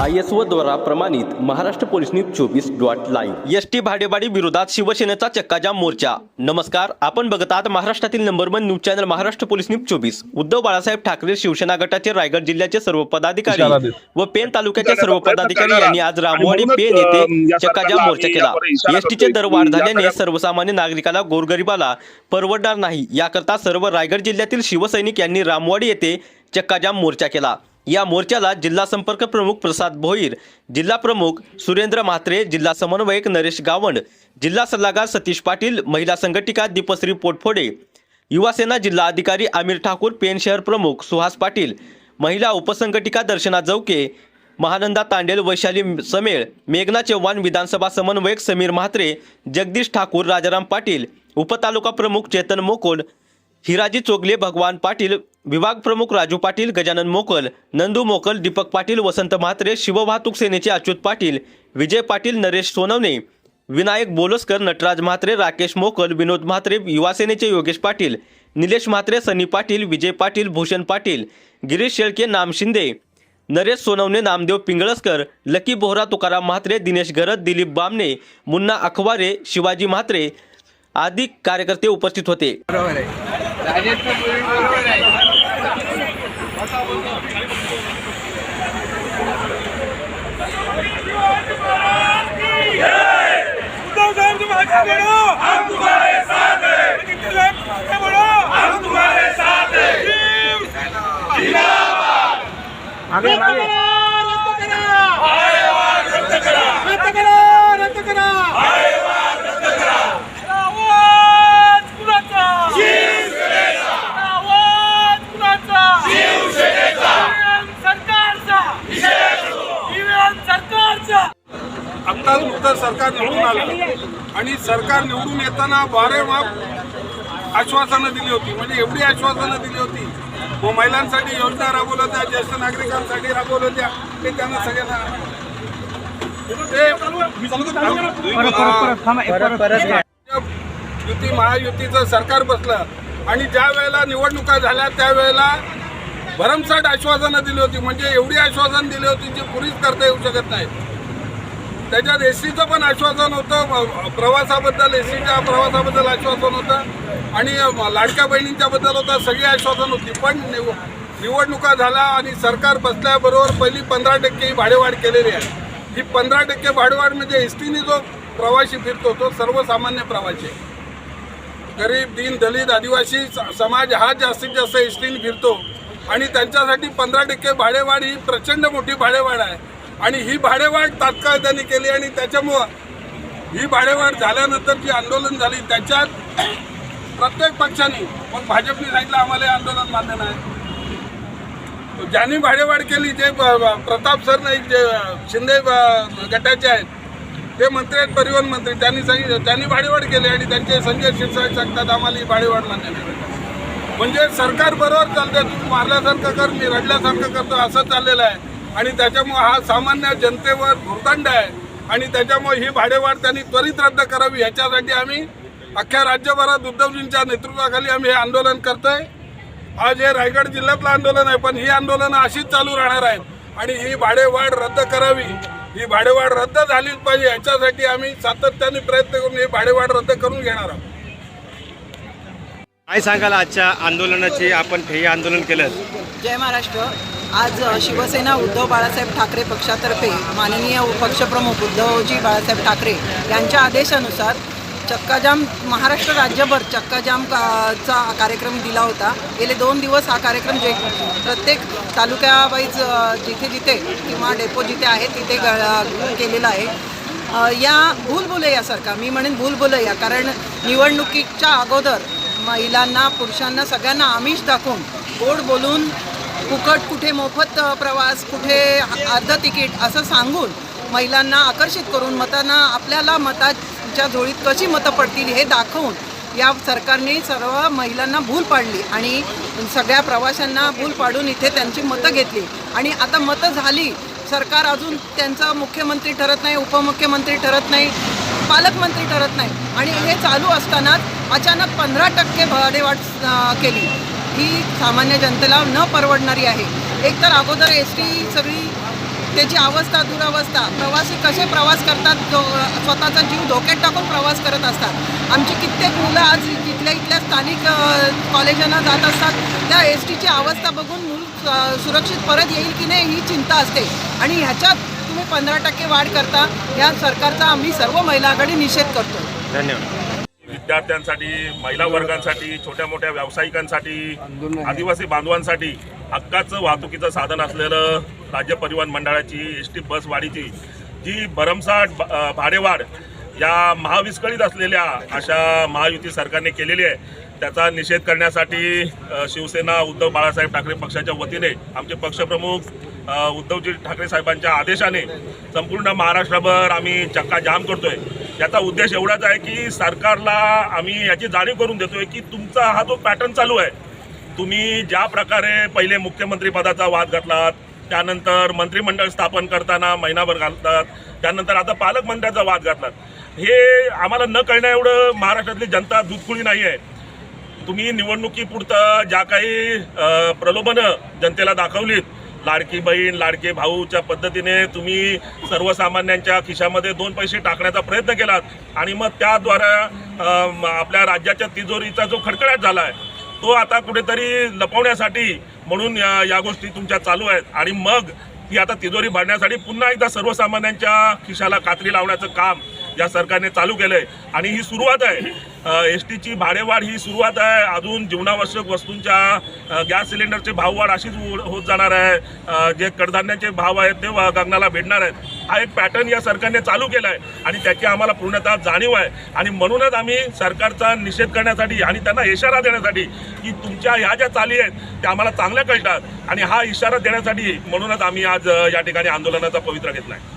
I S O द्वारा प्रमाणित Maharashtra police news चोवीस डॉट लाईव्ह. एस टी भाडेवाडी विरोधात शिवसेनेचा चक्काजाम मोर्चा. नमस्कार आपण बघत आहात महाराष्ट्रातील number one news channel Maharashtra police news चोवीस. उद्धव बाळासाहेब ठाकरे शिवसेना गटाचे रायगड जिल्ह्याचे सर्व पदाधिकारी. व पेन तालुक्याचे सर्व पदाधिकारी यांनी आज रामवाडी पेन येथे चक्काजाम मोर्चा केला. एसटीचे दर वाढ झाल्याने सर्वसामान्य नागरिकाला गोरगरिबाला परवडणार नाही. याकरता सर्व रायगड जिल्ह्यातील शिवसैनिक यांनी रामवाडी येथे चक्काजाम मोर्चा केला. या मोर्चाला जिल्हा संपर्क प्रमुख प्रसाद भोईर जिल्हा प्रमुख सुरेंद्र म्हात्रे जिल्हा समन्वयक नरेश गावंड जिल्हा सल्लागार सतीश पाटील महिला संघटिका दीपश्री पोटफोडे युवासेना जिल्हा अधिकारी आमिर ठाकूर पेन शहर प्रमुख सुहास पाटील महिला उपसंघटिका दर्शना जवके महानंदा तांडेल वैशाली समेळ मेघना चव्हाण विधानसभा समन्वयक समीर म्हात्रे जगदीश ठाकूर राजाराम पाटील उपतालुका प्रमुख चेतन मोकोल हिराजी चोगले भगवान पाटील विभाग प्रमुख राजू पाटील गजानन मोकल नंदू मोकल दीपक पाटील वसंत म्हात्रे शिववाहतूक सेनेचे अच्युत पाटील विजय पाटील नरेश सोनवणे विनायक बोलसकर नटराज म्हात्रे राकेश मोकल विनोद म्हात्रे युवासेनेचे योगेश पाटील निलेश म्हात्रे सनी पाटील विजय पाटील भूषण पाटील गिरीश शेळके नाम शिंदे नरेश सोनवणे नामदेव पिंगळसकर लकी बोहरा तुकाराम म्हात्रे दिनेश गरत दिलीप बामणे मुन्ना अखवारे शिवाजी म्हात्रे आदी कार्यकर्ते उपस्थित होते. बरोबर आहे राजेशचं point बरोबर आहे उद्धव साहब तुम आगे बढ़ो हम तुम्हारे साथ हैं आदित्य साहब तुम आगे बढ़ो हम तुम्हारे साथ हैं शिवसेना जिंदाबाद आगे आगे रद्द करा आयवाद रद्द करा रद्द करा रद्द करा आयवाद रद्द करा आवाज कुणाचा शिवसेनेचा आवाज कुणाचा शिवसेनेचा सरकारचा विरोध सरकारचा आत्ताच नुकतं सरकार निवडून आलं. आणि सरकार निवडून येताना वारेमाप आश्वासनं दिली होती. म्हणजे एवढी आश्वासनं दिली होती. मग महिलांसाठी योजना राबवल्या त्या ज्येष्ठ नागरिकांसाठी राबवल्या त्या ते त्यांना सगळ्यांना युती महायुतीचं सरकार बसलं. आणि ज्या वेळेला निवडणुका झाल्या त्यावेळेला भरमसाठ आश्वासनं दिली होती. म्हणजे एवढी आश्वासन दिली होती जी पुरीच करता येऊ शकत नाही. त्याच्यात एस टीचं पण आश्वासन होतं प्रवासाबद्दल एस टीच्या प्रवासाबद्दल आश्वासन होतं आणि लाडक्या बहिणींच्याबद्दल होतं सगळी आश्वासन होती. पण निव निवडणुका झाल्या आणि सरकार बसल्याबरोबर पहिली पंधरा टक्के ही भाडेवाढ केलेली आहे. ही पंधरा टक्के भाडेवाढ म्हणजे एस टीने जो प्रवासी फिरतो तो सर्वसामान्य प्रवासी. गरीब दीन दलित आदिवासी स- समाज हा जास्तीत जास्त एस टीने फिरतो. आणि त्यांच्यासाठी पंधरा टक्के भाडेवाढ ही प्रचंड मोठी भाडेवाढ आहे. आणि ही भाडेवाढ तात्काळ त्यांनी केली आणि त्याच्यामुळं ही भाडेवाढ झाल्यानंतर जी आंदोलन झाली त्याच्यात प्रत्येक पक्षाने मग भाजपने सांगितलं आम्हाला हे आंदोलन मान्य नाही. ज्यांनी भाडेवाढ केली जे प्रताप सर नाईक जे शिंदे गटाचे आहेत ते मंत्री आहेत परिवहन मंत्री त्यांनी सांगितलं त्यांनी भाडेवाढ केली आणि त्यांचे संजय शिरसाट सांगतात आम्हाला ही भाडेवाढ मान्य नाही. म्हणजे सरकार बरोबर चालतं तू मारल्यासारखं कर मी रडल्यासारखं करतो असं चाललेलं आहे. आणि त्याच्यामुळे हा सामान्य जनतेवर भूर्दंड आहे. आणि त्याच्यामुळे ही भाडेवाढ त्यांनी त्वरित रद्द करावी ह्याच्यासाठी आम्ही अख्ख्या राज्यभरात उद्धवजींच्या नेतृत्वाखाली आम्ही हे आंदोलन करतोय. आज हे रायगड जिल्ह्यातलं आंदोलन आहे पण ही आंदोलनं अशीच चालू राहणार आहेत. आणि ही भाडेवाढ रद्द करावी. ही भाडेवाढ रद्द झालीच पाहिजे याच्यासाठी आम्ही सातत्याने प्रयत्न करून ही भाडेवाढ रद्द करून घेणार आहोत. काय सांगाल आजच्या आंदोलनाची? आपण हे आंदोलन केलं जय महाराष्ट्र. आज शिवसेना उद्धव बाळासाहेब ठाकरे पक्षातर्फे माननीय पक्षप्रमुख उद्धवजी बाळासाहेब ठाकरे यांच्या आदेशानुसार चक्काजाम महाराष्ट्र राज्यभर चक्काजाम का- चा कार्यक्रम दिला होता. गेले दोन दिवस हा कार्यक्रम जे प्रत्येक तालुक्यावाईज जिथे जिथे किंवा डेपो जिथे आहे तिथे केलेला आहे. या भूलभुलैयासारखा मी म्हणेन भूलभुलैया कारण निवडणुकीच्या अगोदर महिलांना पुरुषांना सगळ्यांना आमिष दाखवून गोड बोलून फुकट कुठे मोफत प्रवास कुठे अर्ध तिकीट असं सांगून महिलांना आकर्षित करून मतांना आपल्याला मताच्या झोळीत कशी मतं पडतील हे दाखवून या सरकारने सर्व महिलांना भूल पाडली आणि सगळ्या प्रवाशांना भूल पाडून इथे त्यांची मतं घेतली. आणि आता मतं झाली सरकार अजून त्यांचा मुख्यमंत्री ठरत नाही उपमुख्यमंत्री ठरत नाही पालकमंत्री ठरत नाही. आणि हे चालू असतानाच अचानक पंधरा टक्के भाडेवाढ केली. ही सामान्य जनतेला न परवडणारी आहे. एकतर अगोदर एस टी सगळी त्याची अवस्था दुरावस्था प्रवासी कसे प्रवास करतात जो स्वतःचा जीव धोक्यात टाकून प्रवास करत असतात. आमची कित्येक मुलं आज इथल्या इथल्या स्थानिक कॉलेजांना जात असतात. त्या एस टीची अवस्था बघून मूल सुरक्षित परत येईल की नाही ही चिंता असते. आणि ह्याच्यात तुम्ही पंधरा टक्के वाढ करता या सरकारचा आम्ही सर्व महिला आघाडी निषेध करतो. धन्यवाद. विद्यार्थ्यांसाठी महिला वर्गांसाठी छोट्या मोठ्या व्यावसायिकांसाठी आदिवासी बांधवांसाठी हक्काचं वाहतुकीचं साधन असलेलं राज्य परिवहन मंडळाची एस टी बस वाढीची जी भरमसाठ भाडेवाढ या महाविस्कळीत असलेल्या अशा महायुती सरकारने केलेली आहे. त्याचा निषेध करण्यासाठी शिवसेना उद्धव बाळासाहेब ठाकरे पक्षाच्या वतीने आमचे पक्षप्रमुख उद्धवजी ठाकरे साहेबांच्या आदेशाने संपूर्ण महाराष्ट्रभर आम्ही चक्का जाम करतोय. याचा उद्देश एवढाच आहे की सरकारला आम्ही याची जाणीव करून देतोय की तुमचा हा जो पॅटर्न चालू आहे तुम्ही ज्या प्रकारे पहिले मुख्यमंत्री पदाचा वाद घातलात त्यानंतर मंत्रिमंडळ स्थापन करताना महिनाभर घालतात त्यानंतर आता पालकमंत्र्याचा वाद घातलात. हे आम्हाला न कळण्या एवढं महाराष्ट्रातली जनता दुधकुळी नाही आहे तुम्ही निवडणुकीपुरतं ज्या काही प्रलोभनं जनतेला दाखवलीत लाडकी बहीण लाडके भाऊच्या पद्धतीने तुम्ही सर्वसामान्यांच्या खिशामध्ये दोन पैसे टाकण्याचा प्रयत्न केलात. आणि मग त्याद्वारा आपल्या राज्याच्या तिजोरीचा जो खडखडाट झाला आहे तो आता कुठेतरी लपवण्यासाठी म्हणून या या गोष्टी तुमच्या चालू आहेत. आणि मग ती आता तिजोरी भरण्यासाठी पुन्हा एकदा सर्वसामान्यांच्या खिशाला कात्री लावण्याचं काम या सरकारने चालू केलं आहे आणि ही सुरुवात आहे. एस टीची भाडेवाढ ही सुरुवात आहे. अजून जीवनावश्यक वस्तूंच्या गॅस सिलेंडरचे भाववाढ अशीच हो, होत जाणार आहे. जे कडधान्याचे भाव आहेत ते गगनाला भेटणार आहेत. हा एक पॅटर्न या सरकारने चालू केला आहे आणि त्याची आम्हाला पूर्णतः जाणीव आहे. आणि म्हणूनच आम्ही सरकारचा निषेध करण्यासाठी आणि त्यांना इशारा देण्यासाठी की तुमच्या ह्या ज्या चाली आहेत त्या आम्हाला चांगल्या कळतात. आणि हा इशारा देण्यासाठी म्हणूनच आम्ही आज या ठिकाणी आंदोलनाचा पवित्रा घेतला आहे